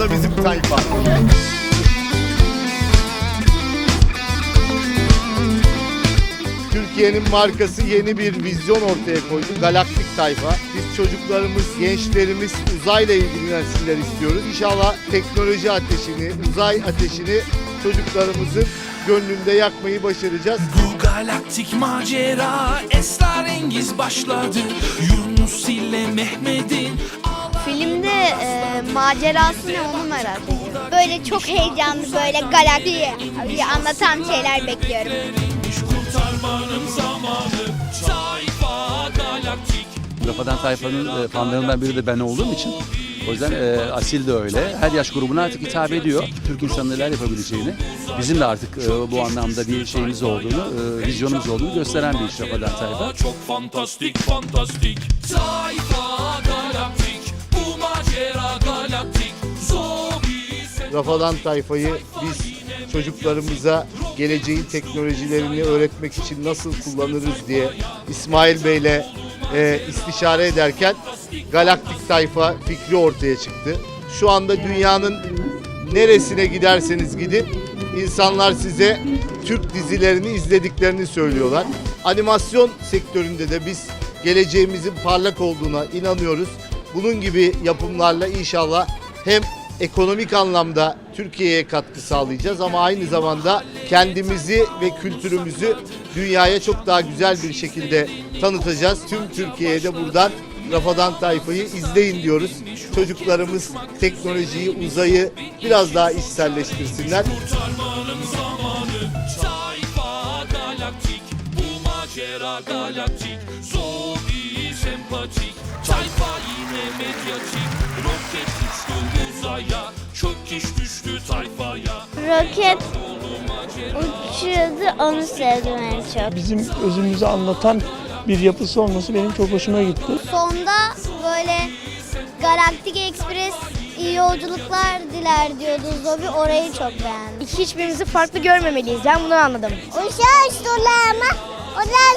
da bizim tayfa. Türkiye'nin markası yeni bir vizyon ortaya koydu. Galaktik Tayfa. Biz çocuklarımız, gençlerimiz uzayla ilgilensinler istiyoruz. İnşallah teknoloji ateşini, uzay ateşini çocuklarımızın gönlünde yakmayı başaracağız. Bu galaktik macera esrarengiz başladı Yunus ile Mehmet'in Filmde macerası ne onu merak ediyorum. Böyle çok heyecanlı böyle galaktiği anlatan şeyler bekliyorum. kurtarmanın zamanı Tayfa galaktik Rafadan Tayfa'nın e, fanlarından biri de ben olduğum için o yüzden e, Asil de öyle. Her yaş grubuna artık hitap ediyor. Türk insanın neler yapabileceğini. Bizim de artık e, bu anlamda bir şeyimiz olduğunu, e, vizyonumuz olduğunu gösteren bir iş Rafadan Tayfa. Çok fantastik fantastik Tayfa Rafadan Tayfa'yı biz çocuklarımıza geleceğin teknolojilerini öğretmek için nasıl kullanırız diye İsmail Bey'le e, istişare ederken Galaktik Tayfa fikri ortaya çıktı. Şu anda dünyanın neresine giderseniz gidin insanlar size Türk dizilerini izlediklerini söylüyorlar. Animasyon sektöründe de biz geleceğimizin parlak olduğuna inanıyoruz. Bunun gibi yapımlarla inşallah hem ekonomik anlamda Türkiye'ye katkı sağlayacağız ama aynı zamanda kendimizi ve kültürümüzü dünyaya çok daha güzel bir şekilde tanıtacağız. Tüm Türkiye'ye de buradan Rafadan Tayfa'yı izleyin diyoruz. Çocuklarımız teknolojiyi, uzayı biraz daha içselleştirsinler. sempatik Tayfa yine medyatik Roket uçtu uzaya Çök iş düştü tayfaya Roket uçuyordu onu sevdim en çok. bizim özümüzü anlatan bir yapısı olması benim çok hoşuma gitti. Sonda böyle Galaktik Express iyi yolculuklar diler diyordu Zobi orayı çok beğendim. Hiçbirimizi farklı görmemeliyiz. Ben bunu anladım. Uşağı ama o da